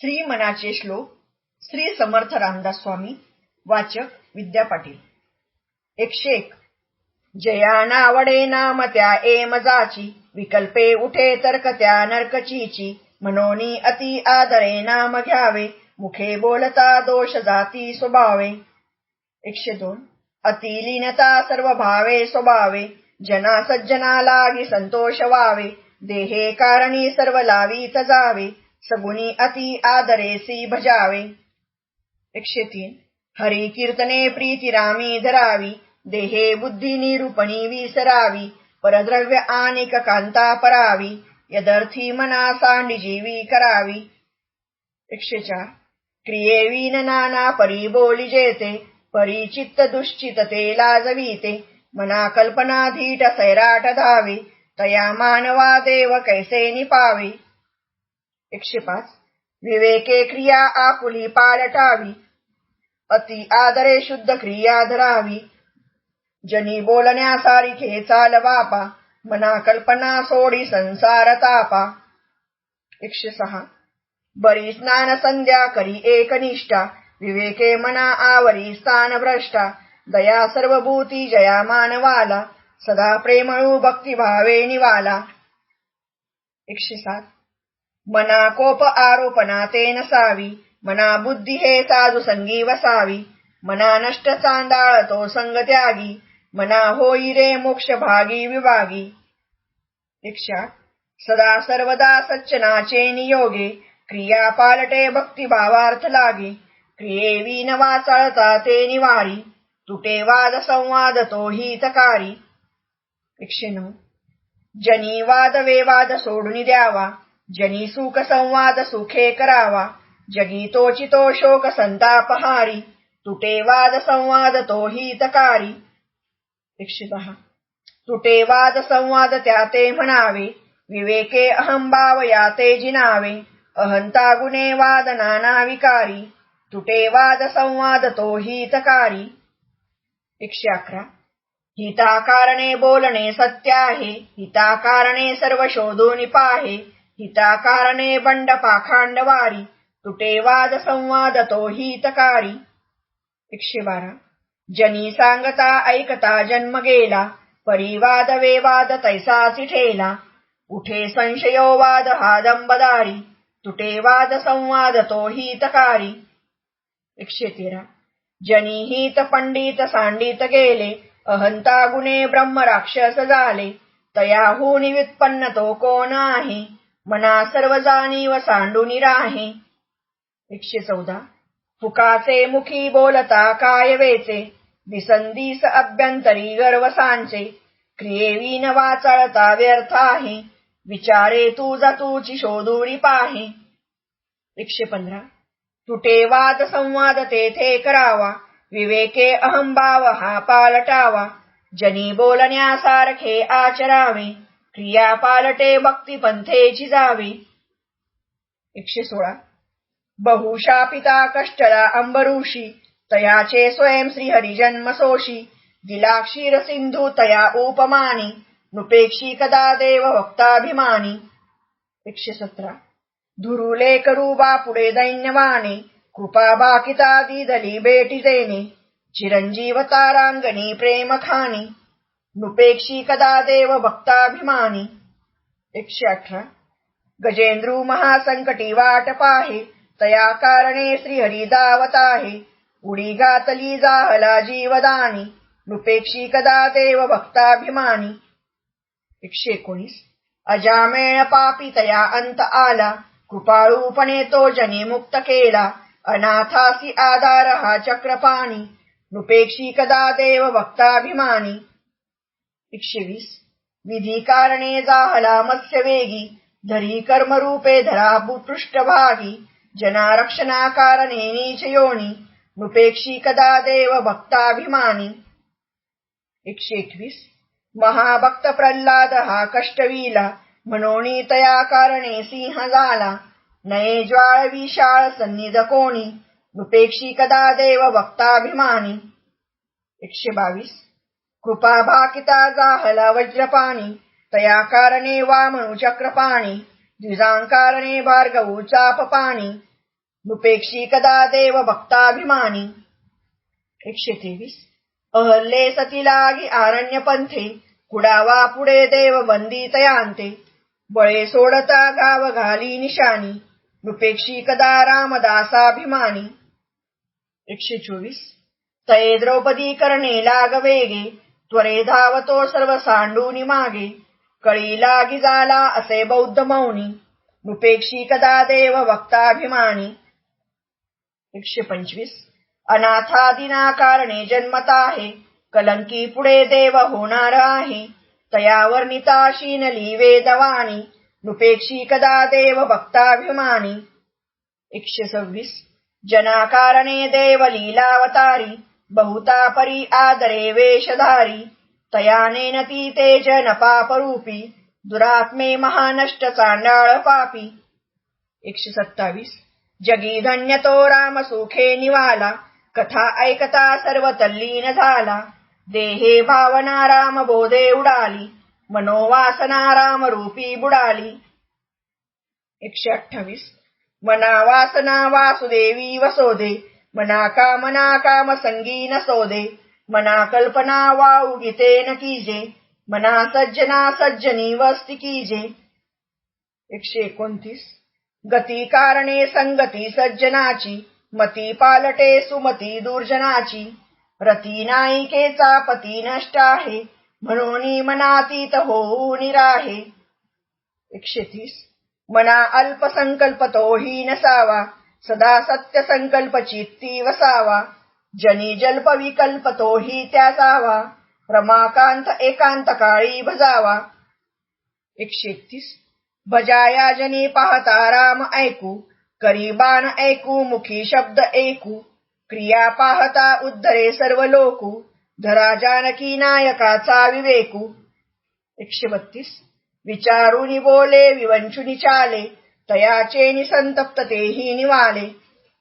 श्री मनाचे श्लोक श्री समर्थ रामदास स्वामी वाचक विद्या पाटील. एकशे एक. जया नावडे नाम त्या ए मजाची विकल्पे उठे तर्क त्या नरकचीची मनोनी अति आदरे नाम घ्यावे मुखे बोलता दोष जाती स्वभावे. एकशे दोन. अतिलीनता सर्व भावे स्वभावे जना सज्जना लागी संतोष वावे देहे कारणी सर्व लावीत जावे सगुणी अति आदरेसी भजावे। एकशे तीन हरी कीर्तने प्रीती रामी धरावी देहे बुद्धी निरूपणी विसरावी परद्रव्य आनिक कांता परावी यदर्थी मना सांडिजीवी करावी। एकशे चार क्रियेवीन नाना परी बोली जेते परी चित्त दुश्चित ते लाजवीते मना कल्पना धीट सैराट धावे तया मानवा देव कैसे निपावे। एकशे पाच विवेके क्रिया आपुली पालटावी। अति आदरे शुद्ध क्रिया धरावी। जनी बोलण्यासारखे चाल बापा मना कल्पना सोडी संसार तापा। एकशे सहा। बरी स्नान संध्या करी एकनिष्ठा विवेके मना आवरी स्थान भ्रष्टा। दया सर्वभूती जया मानवाला सदा प्रेमळू भक्तिभावे निवाला। एकशे सात। मना कोप आरोपणा ते नसावी मना बुद्धी हे साधू संगी वसावी मना नष्ट चांदाळ तो संग त्यागी मना होई रे मोक्ष भागी विभागी. दीक्षा सदा सर्वदा सच्चनाचे नियोगे क्रिया पालटे भक्तिभावार्थ लागे क्रियेवी न वाचाळता ते निवारी तुटे वाद संवाद तो हितकारी. एकशे नऊ जनी वाद वेवाद सोडून द्यावा जनी सुख संवाद सुखे करावा जगी तोचितो शोक संतापहारी तुटे वाद संवाद तो हितकारी एकशे दहा तुटे वाद संवाद त्या ते म्हणावे विवेके अहंभाव या ते जिनावे अहंता गुणे वाद नाना विकारी तुटे वाद संवाद तो हितकारी एकशे अकरा हिताकारणे बोलणे सत्य आहे हिताकारणे सर्व शोधून पाहे हिताकारणे बंड पाखांड वारी तुटे वाद संवाद तो हितकारी. एकशे बारा. जनी सांगता ऐकता जन्म गेला परिवाद वेवाद तैसासी ठेला. उठे संशयो वाद हा दंबदारी तुटे वाद संवाद तो हितकारी. एकशे तेरा. जनी हित पंडित सांडित गेले अहंता गुणे ब्रह्म राक्षस झाले तयाहून व्युत्पन्न तो कोण आहे? मना सर्व जाणीव सांडून राहे. एकशे चौदा. फुकाचे मुखी बोलता काय वेचे? दिसंदिस अभ्यंतरी गर्वसांचे क्रियेवी न वाचळता व्यर्थ आहे. विचारे तू तुझी शोधुरी पाहे. एकशे पंधरा. तुटे वाद संवाद तेथे करावा. विवेके अहंभाव हा पालटावा. जनी बोलण्यासारखे आचरावे. क्रिया पालटे भक्ती पंथेची जावी एकशे सोळा बहुशापिता कष्टला अंबरुषी तयाचे स्वयं श्रीहरी जन्म सोशी दिला क्षीर सिंधू तया उपमानी नुपेक्षी कदा देव भक्ताभिमानी। एकशे सतरा धुरुले करू बापुडे दैन्यवाने कृपा बाकिता दिदली बेटी देणे चिरंजीव तारांगणी प्रेम खानी। नुपेक्षी कदा देव भक्ताभिमानी एकशे अठरा। गजेंद्रू महासंकटी वाट पाहे तया कारणे श्रीहरी दावत आहे उडी गातली जाहला जीवदानी नृपेक्षी कदा देव भक्ताभिमानी एकशे एकोणीस। अजामेळ पापी तया अंत आला कृपाळूपणे तो जनी मुक्त केला अनाथासी आधार हा चक्रपाणी नृपेक्षी कदा देव भक्ताभिमानी एकशे वीस विधी कारणे जाहला मत्स्यवेगी धरी कर्मरूपे धरा पृष्ठभागी जनारक्षणा कारणे नीच योनी नृपेक्षी कदा देव भक्ताभिमानी. एकशे एकवीस महाभक्त प्रल्हाद हा कष्टवीला म्हणोनी तया कारणे सिंह झाला. नये ज्वाळ विशाळ सन्निध कोणी नृपेक्षी कदा देव भक्ताभिमानी. एकशे बावीस कृपा भाकिता जाहला वज्रपाणी तया कारणे वामनु चक्रपाणी द्विजांकारणे भार्गवू चापपाणी नृपेक्षी कदा देव भक्ताभिमानी। एकशे तेवीस. अहल्ले सती लागी आरण्य पंथे कुडावा पुढे देव बंदी तयांते बळे सोडता गाव घाली निशाणी नृपेक्षी कदा रामदासाभिमानी। एकशे चोवीस. तये द्रौपदी करणे लाग वेगे त्वरे धावतो सर्व सांडूनी मागे. कळी लागी असे बौद्ध मौनी. नृपेक्षी कदा देव भक्ताभिमानी एकशे पंचवीस. अनाथादिना कारणे जन्मत आहे. कलंकी पुढे देव होणार आहे. तया वर्णिता शीनली वेदवाणी नृपेक्षी कदा देव भक्ताभिमानी एकशे सव्वीस. जनाकारणे देव लीलावतारी. बहुता परी आदरे वेशधारी तयानेन ती ते जन पापरूपी दुरात्मे महानष्ट चांडाळ पापी। एकशे सत्तावीस. जगी धन्य तो राम सुखे निवाला कथा ऐकता सर्व तल्लीन झाला। देहे भावना राम बोधे उडाली मनोवासना राम रूपी बुडाली। एकशे अठ्ठावीस. मना वासना वासुदेवी वसोदे मना कामना काम संगीन सोदे मना कल्पना वा गीते न कीजे। मना सज्जना सज्जनी वस्ती कीजे एकशे एकोणतीस गती कारणे संगती सज्जनाची मती पालटे सुमती दुर्जनाची रती नायिकेचा पती नष्ट आहे म्हणून मनातीत होऊ निराहे। एकशे तीस मना अल्पसंकल्पतो ही नसावा सदा सत्य संकल्प चित्ती वसावा जनी जल्प विकल्प तोही त्याचावा रमाकांत एकांत काळी भजावा. एकशे तीस भजाया जनी पाहता राम ऐकू. करीबान ऐकू मुखी शब्द ऐकू. क्रिया पाहता उद्धरे सर्व लोकू. धरा जानकी नायकाचा विवेकू. एकशे बत्तीस. विचारुनी बोले विवंचुनी चाले. तयाचे निसंतप्त तेही निवाले।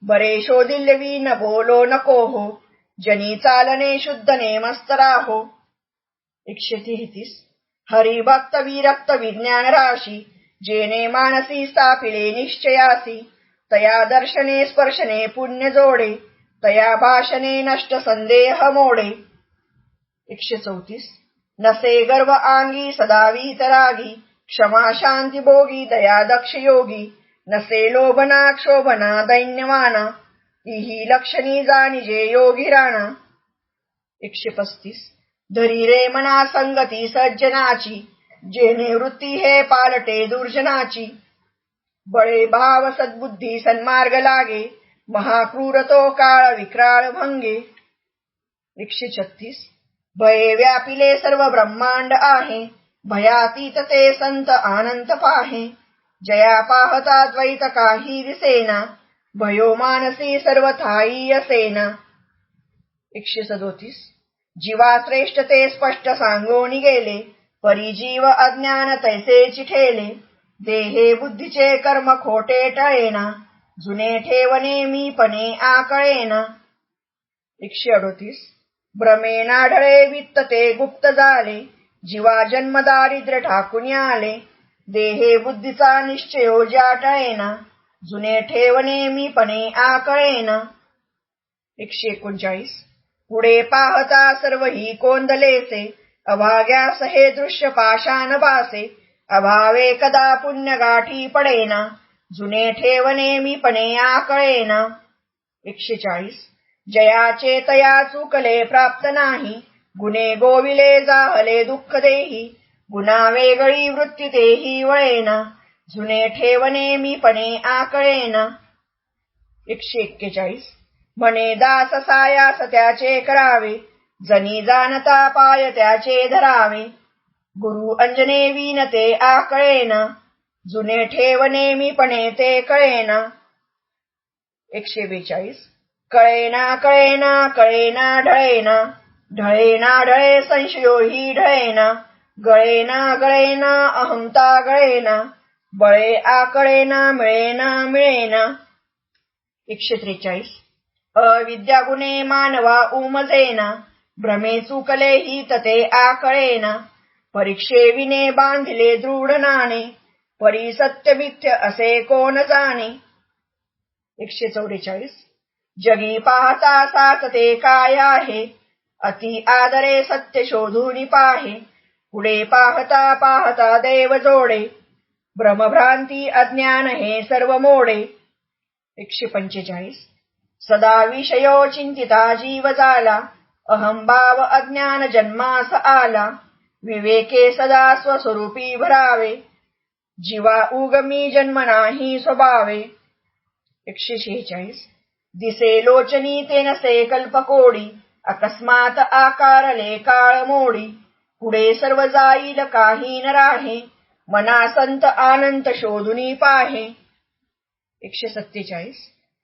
बरे शोधिल्यवी न बोलो नको हो जनी चालने शुद्ध नेमस्त राहो एकशे तेहतीस हरिभक्त विरक्त विज्ञान राशी। जेने मानसी स्थापिले निश्चयासी। तया दर्शने स्पर्शने पुण्य जोडे। तया भाषणे नष्ट संदेह मोडे। एकशे चौतीस नसे गर्व आंगी सदा तरागी क्षमा शांती भोगी दया दक्ष योगी नसे लोभना क्षोभना दैन्यवाना ही लक्षणी जाणीजे योगी राणा एकशे पस्तीस धरी रे मना संगती सज्जनाची जेने वृत्ती हे पालटे दुर्जनाची बळे भाव सद्बुद्धी सन्मार्ग लागे महाक्रूर तो काळ विक्राळ भंगे एकशे छत्तीस भये व्यापिले सर्व ब्रह्मांड आहे भयातीत ते संत आनंद पाहे। जया पाहता द्वैत काही दिसेना भयो मानसी सर्व थाई असेना एकशे सदोतीस. जीवा श्रेष्ठ ते स्पष्ट सांगोनी गेले। परिजीव अज्ञान तैसे चिठेले देहे बुद्धीचे कर्म खोटे टळेना। जुने ठेवणे मी पणे आकळेना। एकशे अडोतीस. भ्रमेनाढळे वित्त ते गुप्त झाले। जीवा जन्म दारिद्र्य ठाकून आले. देहे बुद्धीचा निश्चय हो जाटळेना जुने ठेवणे मी पणे आकळेना. एकशे एकोणचाळीस. पुढे पाहता सर्व ही कोंदलेसे. अभाग्यास हे दृश्य पाषाण बासे. अभावे कदा पुण्य गाठी पडेना. जुने ठेवणे मी पणे आकळेना. एकशे चाळीस. जयाचे तया चुकले प्राप्त नाही. गुणे गोविले जाहले दुःख देही गुणा वेगळी वृत्ती तेही वळेना जुने ठेवणे मी पणे आकळेना. एकशे एक्केचाळीस. म्हणे दास सायास त्याचे करावे जनी जाणता पाय त्याचे धरावे. गुरु अंजने विनते आकळेना जुने ठेवणे मी पणे ते कळेना. एकशे बेचाळीस. कळेना कळेना कळेना ढळेना. ढळेना ढळे संशयो ही ढळेना. गळेना गळेना अहंता गळेना. बळे आकळेना मिळेना मिळेना. एकशे त्रेचाळीस. अविद्या गुणे मानवा उमजेना. भ्रमे चुकले ही तते आकळेना परीक्षे विने बांधिले दृढ नाणे. परी सत्य मिथ्य असे कोण जाणे? एकशे चौवेचाळीस. जगी पाहता सात ते काय आहे? अति आदरे सत्य शोधून पाहे. पुढे पाहता पाहता देव जोडे. भ्रमभ्रांती अज्ञान हे सर्व मोडे. एकशे पंचेचाळीस. सदा विषयो चिंतिता जीव झाला अहंभाव अज्ञान जन्मास आला. विवेके सदा स्वस्वरूपी भरावे. जीवा उगमी जन्म नाही स्वभावे. एकशे शेहेचाळीस. दिसे लोचनी ते नसे कल्पकोडी. अकस्मात आकारले काळ मोडी. पुढे सर्व जाईल काही न राहे. मना संत आनंत शोधुनी पाहे. एकशे सत्तेचाळीस.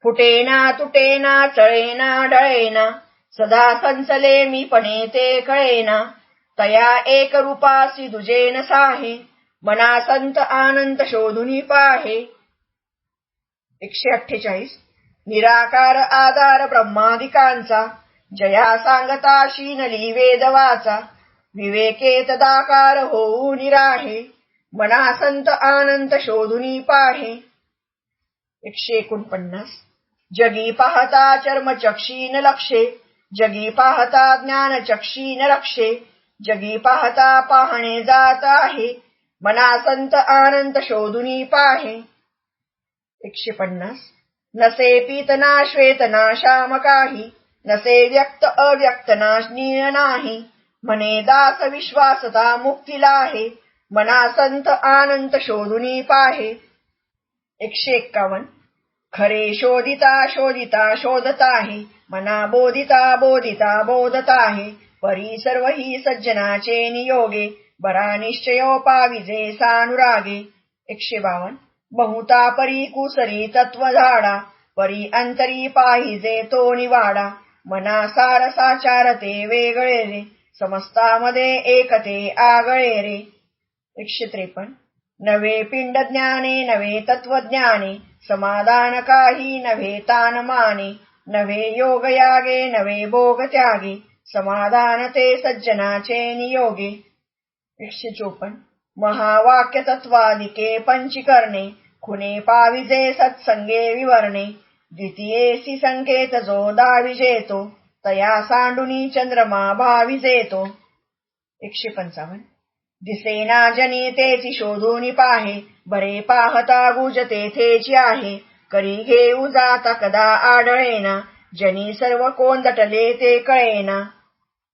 फुटेना तुटेना चळेना डळेना सदा संचले मी पणे ते कळेना. तया एक रूपासी दुजेन साहे. मना संत आनंद शोधुनी पाहे. एकशे अठ्ठेचाळीस. निराकार आधार ब्रह्मादिकांचा. जया सांगता शीनली वेदवाचा विवेके तदाकार होऊ निराहे. मना संत आनंद शोधुनी पाहे. एकशे एकोणपन्नास. जगी पाहता चर्मचक्षीन लक्षे. जगी पाहता ज्ञान चक्षीन लक्षे. जगी पाहता पाहणे जात आहे. मना संत आनंद शोधुनी पाहे. एकशे पन्नास. नसे पीतना श्वेतना श्याम काही. नसे व्यक्त अव्यक्त नाशनीय नाही. म्हणे दास विश्वासता मुक्तीला आहे मना संत आनंद शोधुनी पाहे. एकशे एक्कावन्न. खरे शोधिता शोधिता शोधत आहे मना बोधिता बोधिता बोधत आहे परी सर्व ही सज्जनाचे नियोगे. बरा निश्चयोपाविजे सानुरागे. एकशे बावन बहुता परी कुसरी तत्व झाडा परी अंतरी पाहिजे तो निवाडा. मना साचार ते वेगळे रे. समस्तामध्ये एकते आगळे रे. एकशे त्रेपन्न. नवे पिंड ज्ञाने नवे तत्वज्ञाने समाधान काही नव्हे तान माने नवे योग यागे नवे भोग त्यागे समाधान ते सज्जनाचे नियोगे. एकशे चोपन्न. महावाक्य तत्वादिके पंचीकरणे खुने पाविजे सत्संगे विवरणे. द्वितीयेसी संकेत जो दाविजेतो तया सांडुनी चंद्रमा भाविजेतो। एकशे पंचावन्न दिसेना जनी तेची शोधून पाहे बरे पाहता गुज तेथेची आहे करी घेऊ जाता कदा आढळेना जनी सर्व कोंदटले ते कळेना।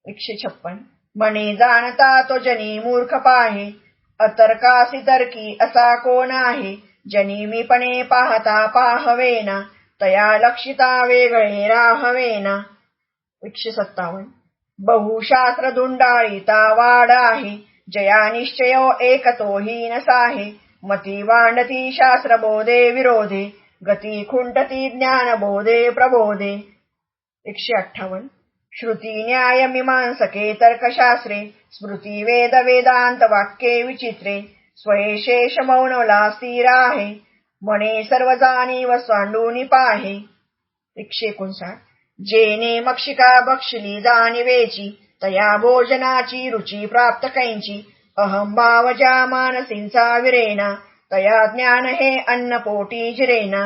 एकशे छप्पन म्हणे जाणता तो जनी मूर्ख पाहे अतर्कासी तर्की असा कोण आहे जनी मीपणे पाहता पाहवेना तया लक्षिता वेगळे राहवेना एकशे सत्तावन्न। बहुशास्त्र धुंडाळीता वाड आहे जया निश्चय एकतो हीन साहे मती वांडती शास्त्र बोधे विरोधे। गती खुंटती ज्ञान बोधे प्रबोधे। एकशे अठ्ठावन्न। श्रुती न्याय मीमांसके तर्कशास्त्रे। स्मृती वेद वेदांत वाक्ये विचित्रे। स्वयशेष मौनवला स्थिर आहे म्हणे सर्व जाणीव सांडून पाहे. एकशे एकोणसाठ जेने मक्षिका बक्षली जाणीवेची तया भोजनाची रुची प्राप्त कैंची अहंभाव ज्या मानसींचा विरेना तया ज्ञान हे अन्न पोटी जिरेना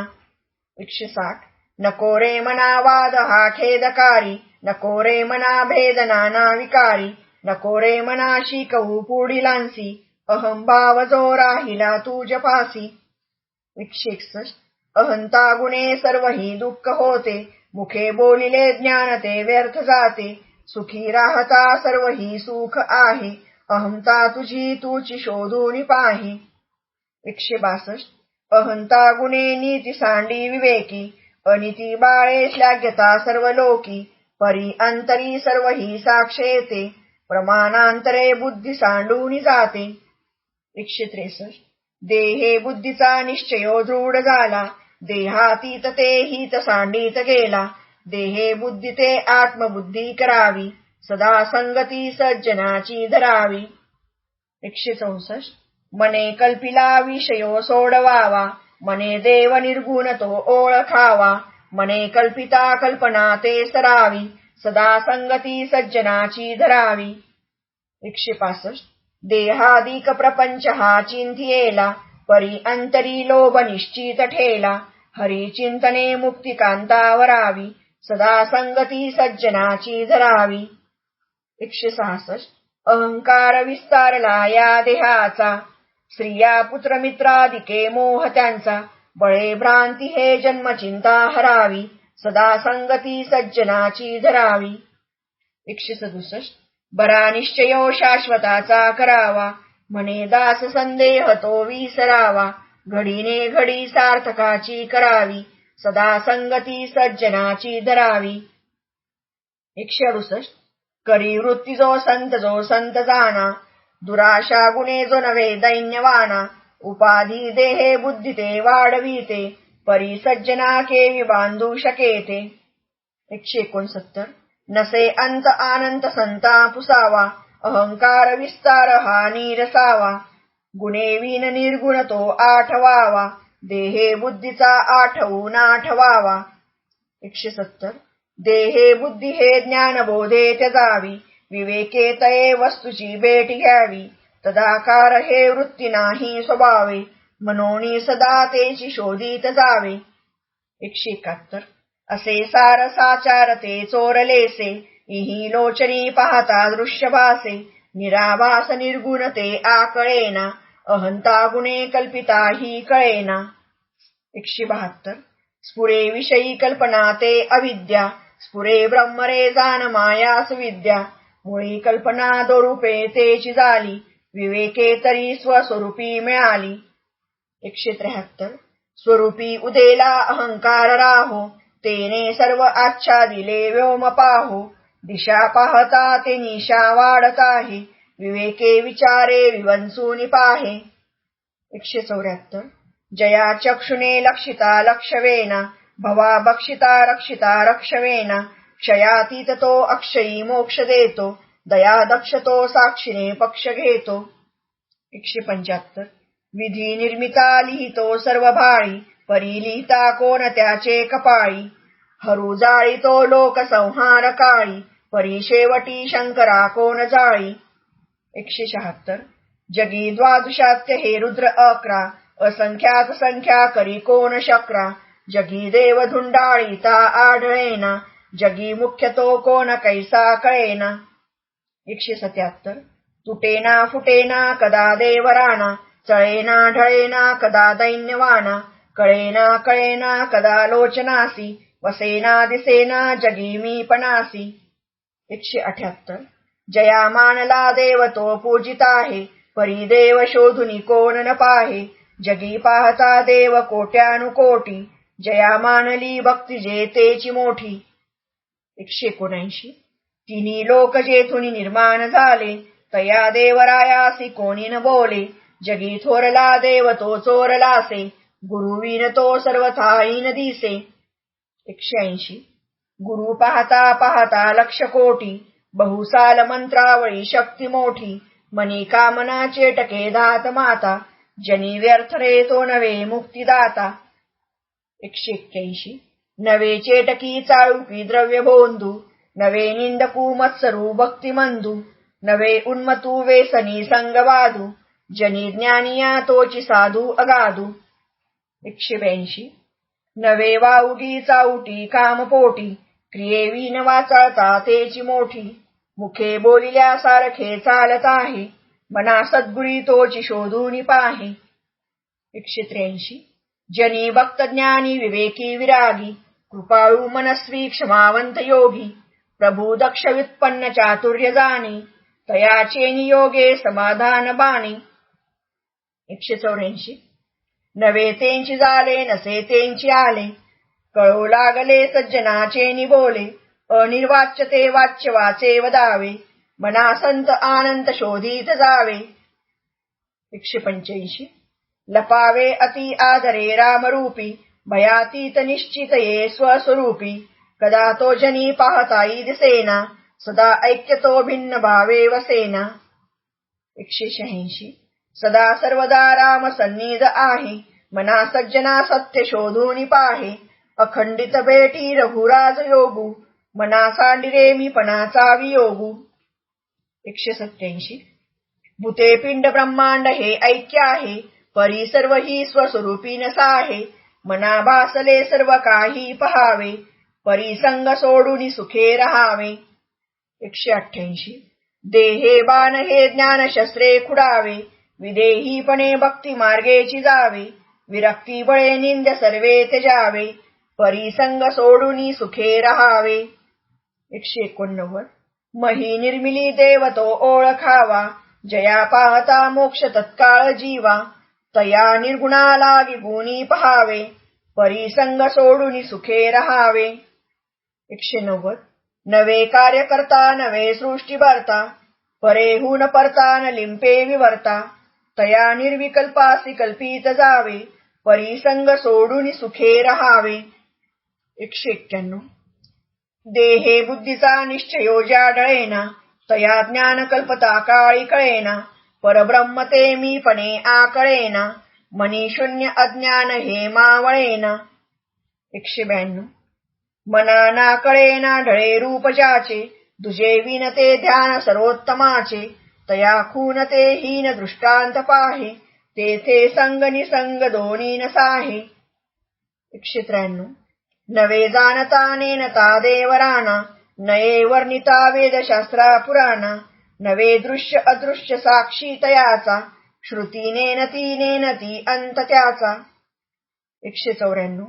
एकशे साठ नको रे मना वाद हा खेदकारी नको रे मना भेद नाना विकारी नको रे मना शिकवू पुढीलांसी अहंभाव जो राहिला तू जपासी एकशे एकसष्ट अहंता गुणे सर्व ही दुःख होते. मुखे बोलिले ज्ञान ते व्यर्थ जाते. सुखी राहता सर्व ही सुख आहे. अहंता तुझी तुची शोधून पाही. एकशे बासष्ट अहंता गुणे नीती सांडी विवेकी. अनिती बाळे श्लाघ्यता सर्व लोकी परी अंतरी सर्व ही साक्षेते प्रमाणांतरे बुद्धी सांडून जाते. एकशे त्रेसष्ट देहे बुद्धीचा निश्चयो दृढ झाला. देहातीत ते हित सांडीत गेला. देहे बुद्धी ते आत्मबुद्धी करावी. सदा संगती सज्जनाची धरावी. एकशे चौसष्ट. मने कल्पिला विषयो सोडवावा. मने देव निर्गुण तो ओळखावा. मने कल्पिता कल्पना ते सरावी. सदा संगती सज्जनाची धरावी. एकशे पासष्ट. देहादिक प्रपंच हा चिंथियेला परी अंतरी लोभ निश्चित ठेला हरी चिंतने मुक्तिकांतावरावी सदा संगती सज्जनाची धरावी एकशे सहासष्ट। अहंकार विस्तारला या देहाचा स्त्रिया पुत्रमित्रादिके मोह त्यांचा बळे भ्रांती हे जन्मचिंता हरावी सदा संगती सज्जनाची धरावी एकशे सदुसष्ट। बरा निश्चयो शाश्वताचा करावा. म्हणे दास संदेह तो विसरावा. घडीने घडी सार्थकाची करावी. सदा संगती सज्जनाची धरावी. एकशे अडुसष्ट. करी वृत्ती जो संत जो संत जाना. दुराशा गुणे जो नव्हे दैन्यवाना. उपाधी देहे बुद्धी ते वाढविते. परी सज्जना केवी बांधू शकेते. एकशे एकोणसत्तर. नसे अंत आनंद संता पुसावा अहंकार विस्तार हा नीरसावा गुणे विन निर्गुण तो आठवावा देहे बुद्धीचा आठवून आठवावा. एकशे सत्तर. देहे बुद्धी हे ज्ञानबोधे त्यजावी विवेके तये वस्तूची भेट घ्यावी. तदाकार हे वृत्ती नाही स्वभावे मनोनी सदा तेची शोधित जावे एकशे एकाहत्तर. असे सारसाचार ते चोरलेसे इही लोचनी पाहता दृश्यभासे निराभास निर्गुण ते आकळेना अहंता गुणे कल्पिता ही कळेना. एकशे बहात्तर. स्फुरे विषयी कल्पना ते अविद्या स्फुरे ब्रह्मरे जान माया सुविद्या मुळी कल्पना दोरूपे तेची झाली विवेके तरी स्वस्वरूपी मिळाली. एकशे त्र्याहत्तर. स्वरूपी उदेला अहंकार राहो तेने सर्व आच्छादिले व्योम पाहो. दिशा पाहता ते निशा वाढत आहे विवेके विचारे विवंसूनी पाहे. एकशे चौऱ्याहत्तर. जया चक्षुने लक्षिता लक्षवेना. भवा बक्षिता रक्षिता रक्षवेना. क्षयातीत तो अक्षयी मोक्ष देतो. दया दक्षतो साक्षीने पक्ष घेतो. एकशे पंच्याहत्तर. विधी निर्मिता लिहितो सर्व भाळी परी लिहिता कोण त्याचे कपाळी हरुजाळी तो लोक संहार काळी परी शेवटी शंकरा कोण जाळी एकशे शहात्तर. जगी द्वादशात्य हे रुद्र अकरा असंख्यात संख्या करी कोण शक्रा जगी देव धुंडाळीता आढळेना जगी मुख्य तो कोण कैसा कळेना एकशे सत्याहत्तर. तुटेना फुटेना कदा देवराणा चळेना ढळेना कदा दैन्यवाना कळेना कळेना कदा लोचनासी वसेना दिसेना जगी मी पणासी. एकशे अठ्याहत्तर. जया मानला देव तो पूजित आहे परी देव शोधुनी कोण न पाहे. जगी पाहता देव कोट्यानुकोटी जया मानली भक्ती जे तेची मोठी. एकशे एकोणऐंशी. तिन्ही लोक जेथुनी निर्माण झाले तया देवरायासी कोणी न बोले. जगी थोरला देव तो चोरलासे गुरुवीन तो सर्वथाहीन दिसे एकशे ऐंशी गुरु पाहता पाहता लक्ष कोटी बहुसाल मंत्रावळी शक्ती मोठी मनी कामनाचे चेटके दात माता जनी व्यर्थ रे तो नवे मुक्तिदाता। एकशे एक्क्याऐंशी नवे चेटकी चाळुकी द्रव्य बोंधू नवे निंदकू मत्सरू भक्तिमंदू। नवे उन्मतू वेसनी संगवादू। जनी ज्ञानिया तोची साधू अगाधू एकशे ब्याऐंशी नवे वाऊगी चाऊटी कामपोटी क्रियेवीन वाचाळता तेची मोठी. मुखे बोलिल्या सारखे चालत आहे मना सद्गुरी तोची शोधून पाहे. एकशे त्र्याऐंशी जनी भक्त ज्ञानी विवेकी विरागी कृपाळू मनस्वी क्षमावंत योगी. प्रभू दक्ष व्युत्पन्न चातुर्य जाणी तयाचे नियोगे समाधान बाणी एकशे चौऱ्याऐंशी नवे तेंची झाले नसे तेंची आले. कळू लागले सज्जनाचे निबोले. अनिर्वाच्य ते वाच्य वाचे वदावे मना संत आनंद शोधित जावे. एकशे पंच्याऐंशी. लपावे अति आदरे रामरूपी. भयातीत निश्चित ये स्वस्वरूपी. कदा तो जनी पाहताई दिसेना सदा ऐक्यतो भिन्न भावे वसेना एकशे शहाऐंशी. सदा सर्वदा राम सन्निध आहे. मना सज्जना सत्य शोधून पाहे. अखंडित भेटी रघुराज योगू. मना सांडिरे मी पणाचा वियोगू. एकशे सत्याऐंशी भूते पिंड ब्रह्मांड हे ऐक्य आहे. परी सर्व ही स्वस्वरूपी नसा आहे. मना भासले सर्व काही पहावे. परिसंग सोडून सुखे रहावे. एकशे अठ्ठ्याऐंशी. देहे बाण हे ज्ञान शस्त्रे खुडावे. विदेहीपणे भक्ती मार्गेची जावे. विरक्ती बळे निंद सर्वे जावे परिसंग सोडून सुखे रहावे. एकशे एकोणनव्वद. मही निर्मिली देवतो ओळखावा. जया पाहता मोक्ष तत्काळ जीवा. तया निर्गुणाला विगुणी पहावे. परिसंग सोडून सुखे रहावे. एकशे नव्वद. नवे कार्य करता नवे सृष्टी भरता. परेहून परता न लिंपे विवर्ता. तया निर्विकल्पासी कल्पित जावे परिसंग सोडून सुखे रहावे। एकशे एक्क्याण्णव. देहे बुद्धीचा निश्चयो जाडळेना तया ज्ञान कल्पता काळी कळेना परब्रह्म ते मीपणे आकळेना मनी शून्य अज्ञान हे मावळेना। एकशे ब्याण्णव. मना ना कळेना ढळे रूप जाचे दुजे विनते ध्यान सर्वोत्तमाचे तया खून ते हीन दृष्टांत पाहे तेथे संग निसंग दोन्ही नसाहे एकशे त्र्याण्णव. नवे जाणता नेनता देवराना नये वर्णिता वेदशास्त्रा पुराणा नवे दृश्य अदृश्य साक्षी तयाचा श्रुती नेनती नेनती अंत त्याचा. एकशे चौऱ्याण्णव.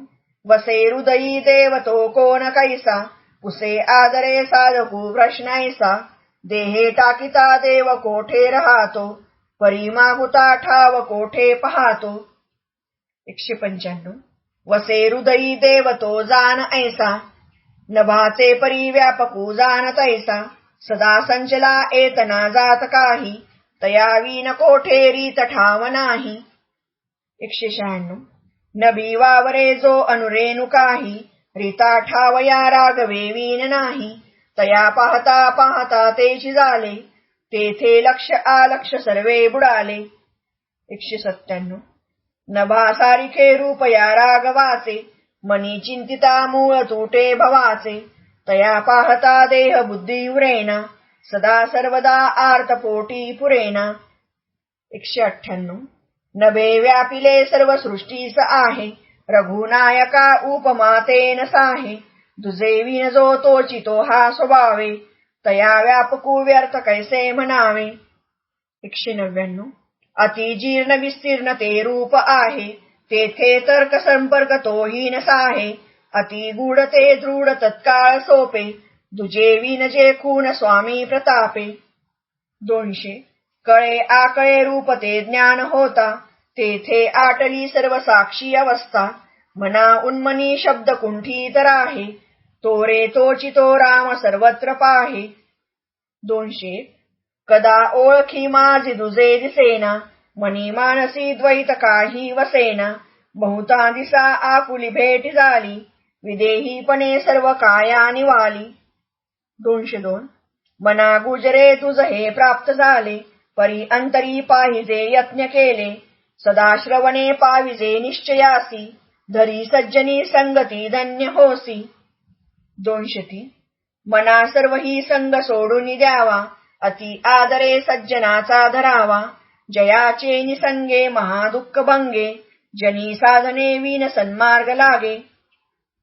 वसे हृदयी देव तो कोण कैसा पुसे आदरे साधकू प्रश्नायसा देहे टाकिता देव कोठे राहतो? परी मागुता ठाव कोठे पाहतो? एकशे पंच्याण्णव. वसे हृदयी देव तो जाण ऐसा. नभाचे परी व्यापकू जाण तैसा सदा संचला एतना जात काही. तया विन कोठे रीत ठाव नाही. एकशे शहाण्णव. नबी वावरे जो अनुरेणु काही. रीता ठावया रागवेवीन नाही. तया पाहता पाहता तेजी झाले. तेथे लक्ष आलक्ष सर्वे बुडाले. एकशे सत्त्याण्णव. नभासारिखे रूपया रागवाचे मनी चिंतिता मूळ तुटे भवाचे. तया पाहता देह बुद्धी उरेना सदा सर्वदा आर्तपोटी पुरेना एकशे अठ्ठ्याण्णव. नभे व्यापिले सर्व सृष्टीस आहे. रघुनायका उपमातेन साहे. दुजे विन जो तोचितो हा स्वभावे. तया व्यापकू व्यर्थ कैसे म्हणावे? एकशे नव्याण्णव. अति जीर्ण विस्तीर्ण ते रूप आहे. तेथे तर्क संपर्क तोही नसाहे अति गूढ ते दृढ तत्काळ सोपे. दुजे विन जे खून स्वामी प्रतापे. दोनशे. कळे आकळे रूप ते ज्ञान होता. तेथे आटली सर्व साक्षी अवस्था. मना उन्मनी शब्द आहे. तो रे तोचितो राम सर्वत्र पाहे. दोनशे. कदा ओळखी माझी दुजे दिसेना? मनी मानसी द्वैत काही वसेना? बहुता दिसा आकुली भेट झाली. विदेहीपणे सर्व काया निवाली. दोनशे दोन. मना गुजरे तुझ हे प्राप्त झाले. परी अंतरी पाहिजे यत्न केले. सदा श्रवणे पाविजे निश्चयासी. धरी सज्जनी संगती धन्य होसी. दोनशे तीन मना सर्व ही संग सोडून द्यावा. अति आदरे सज्जनाचा धरावा. जयाचे निसंगे महादुःख भंगे. जनी साधने विन सन्मार्ग लागे.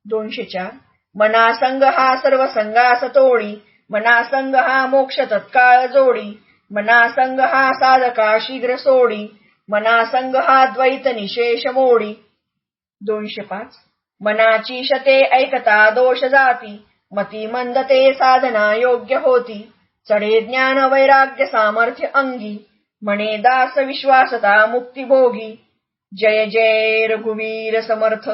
दोनशे चार. मनासंग हा सर्व संगास तोडी. मनासंग हा मोक्ष तत्काळ जोडी. मना संग हा साधका शीघ्र सोडी. मना संग हा द्वैत निशेष मोडी. दोनशे पाच. मनाची शते ऐकता दोष जाती मती मंदते साधना योग्य होती. चढे ज्ञान वैराग्य सामर्थ्य अंगी म्हणे दास विश्वासता मुक्तिभोगी जय जय रघुवीर समर्थ.